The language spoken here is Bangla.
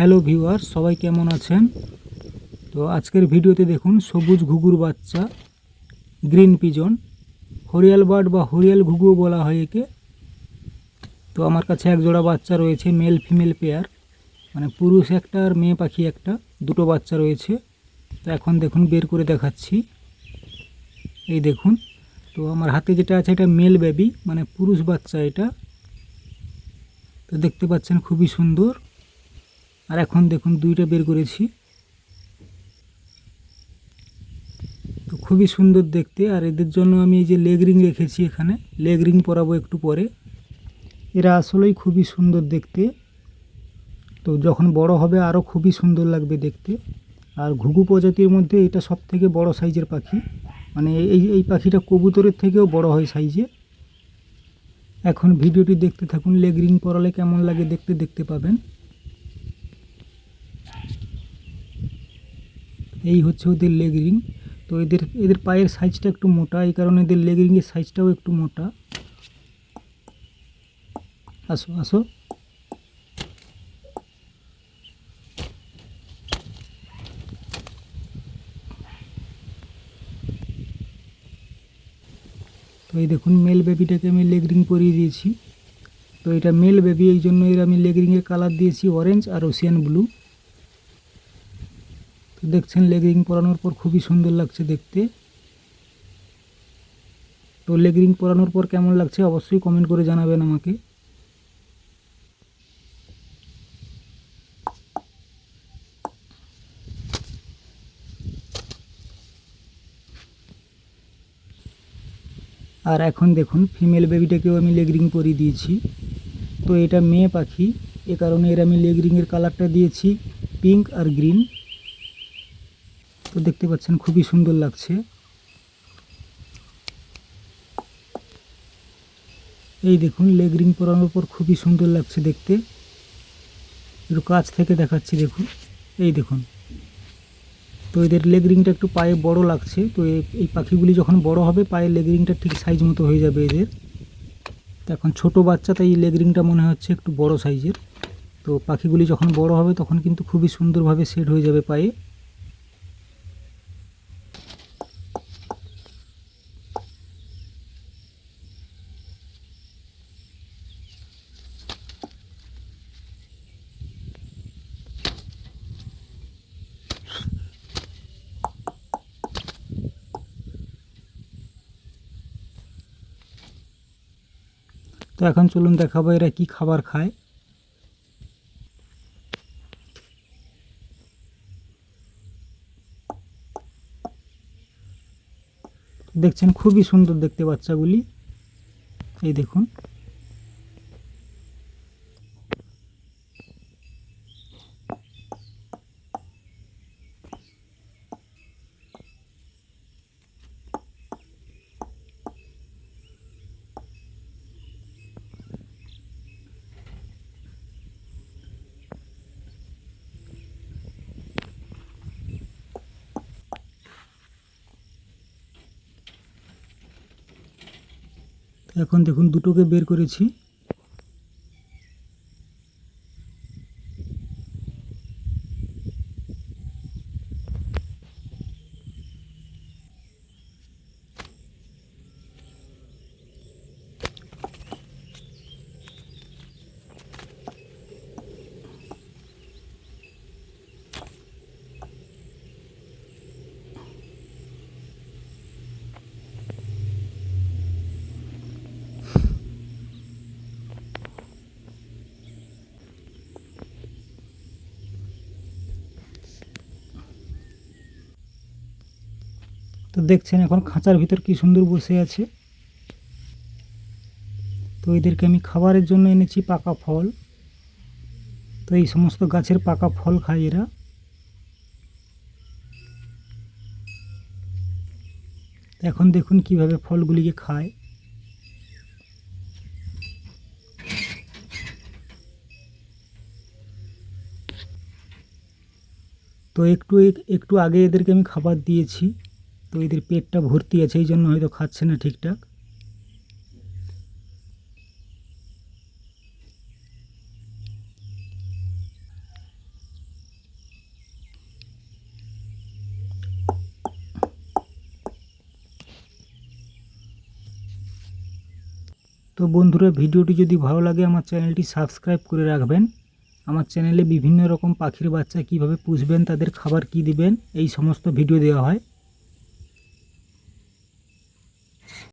হ্যালো ভিউয়ার, সবাই কেমন আছেন? তো আজকের ভিডিওতে দেখুন, সবুজ ঘুঘুর বাচ্চা, গ্রিন পিজন, হরিয়াল বার্ড বা হরিয়াল ঘুঘু বলা হয় একে। তো আমার কাছে এক জোড়া বাচ্চা রয়েছে, মেল ফিমেল পেয়ার মানে পুরুষ একটা আর মেয়ে পাখি একটা, দুটো বাচ্চা রয়েছে। তো এখন দেখুন, বের করে দেখাচ্ছি। এই দেখুন, তো আমার হাতে যেটা আছে এটা মেল বেবি মানে পুরুষ বাচ্চা এটা। তো দেখতে পাচ্ছেন খুবই সুন্দর। আর এখন দেখুন দুইটা বের করেছি। তো খুবই সুন্দর দেখতে, আর এদের জন্য আমি এই যে লেগ রিং রেখেছি এখানে। লেগ রিং পরাবো একটু পরে। এরা আসলেই খুবই সুন্দর দেখতে। তো যখন বড় হবে আরও খুবই সুন্দর লাগবে দেখতে। আর ঘুঘু প্রজাতির মধ্যে এটা সব থেকে বড় সাইজের পাখি। মানে এই এই পাখিটা কবুতরের থেকেও বড় হয় সাইজে। এখন ভিডিওটি দেখতে থাকুন লেগ রিং পরালে কেমন লাগে দেখতে দেখতে পাবেন। এই হচ্ছে ওদের লেগ রিং তো এদের এদের পায়ের সাইজটা একটু মোটা, এই কারণে এদের লেগ রিংয়ের সাইজটাও একটু মোটা। আসো আসো। তো এই দেখুন, মেল বেবিটাকে আমি লেগ রিং পরিয়ে দিয়েছি। তো এটা মেল বেবি, এই জন্য এর আমি লেগ রিংয়ের কালার দিয়েছি অরেঞ্জ আর ওশিয়ান ব্লু তো দেখছেন লেগ রিং পরানোর পর খুবই সুন্দর লাগছে দেখতে। তো লেগ রিং পরানোর পর কেমন লাগছে অবশ্যই কমেন্ট করে জানাবেন আমাকে। আর এখন দেখুন ফিমেল বেবিটাকেও আমি লেগ রিং পরিয়ে দিয়েছি। তো এটা মেয়ে পাখি, এ কারণে এর আমি লেগ রিংয়ের কালারটা দিয়েছি পিঙ্ক আর গ্রিন তো দেখতে পাচ্ছেন খুবই সুন্দর লাগছে। এই দেখুন লেগ রিং পরানোর পর খুবই সুন্দর লাগছে দেখতে। একটু কাছ থেকে দেখাচ্ছি, দেখুন। এই দেখুন। তো এদের লেগ রিংটা একটু পায়ে বড় লাগছে। তো এই পাখিগুলি যখন বড় হবে, পায়ের লেগ রিংটা ঠিক সাইজ মতো হয়ে যাবে এদের। তো এখন ছোট বাচ্চা, তাই লেগ রিংটা মনে হচ্ছে একটু বড় সাইজের তো পাখিগুলি যখন বড় হবে, তখন কিন্তু খুবই সুন্দরভাবে সেট হয়ে যাবে পায়ে। তো এখন চলুন দেখাবো এরা কি খাবার খায়। দেখছেন খুবই সুন্দর দেখতে বাচ্চাগুলি। এই দেখুন। এখন দেখুন দুটোকে বের করেছি। তো দেখছেন এখন খাঁচার ভিতর কি সুন্দর বসে আছে। তো এদেরকে আমি খাবারের জন্য এনেছি পাকা ফল। তো এই সমস্ত গাছের পাকা ফল খায় এরা। এখন দেখুন কীভাবে ফলগুলিকে খায়। তো একটু একটু আগে এদেরকে আমি খাবার দিয়েছি। তো এদের পেটটা ভর্তি আছে, এই জন্য হয়তো খাচ্ছে না ঠিকঠাক। তো বন্ধুরা, ভিডিওটি যদি ভালো লাগে, আমার চ্যানেলটি সাবস্ক্রাইব করে রাখবেন। আমার চ্যানেলে বিভিন্ন রকম পাখির বাচ্চা কীভাবে পুষবেন, তাদের খাবার কি দিবেন, এই সমস্ত ভিডিও দেওয়া হয়।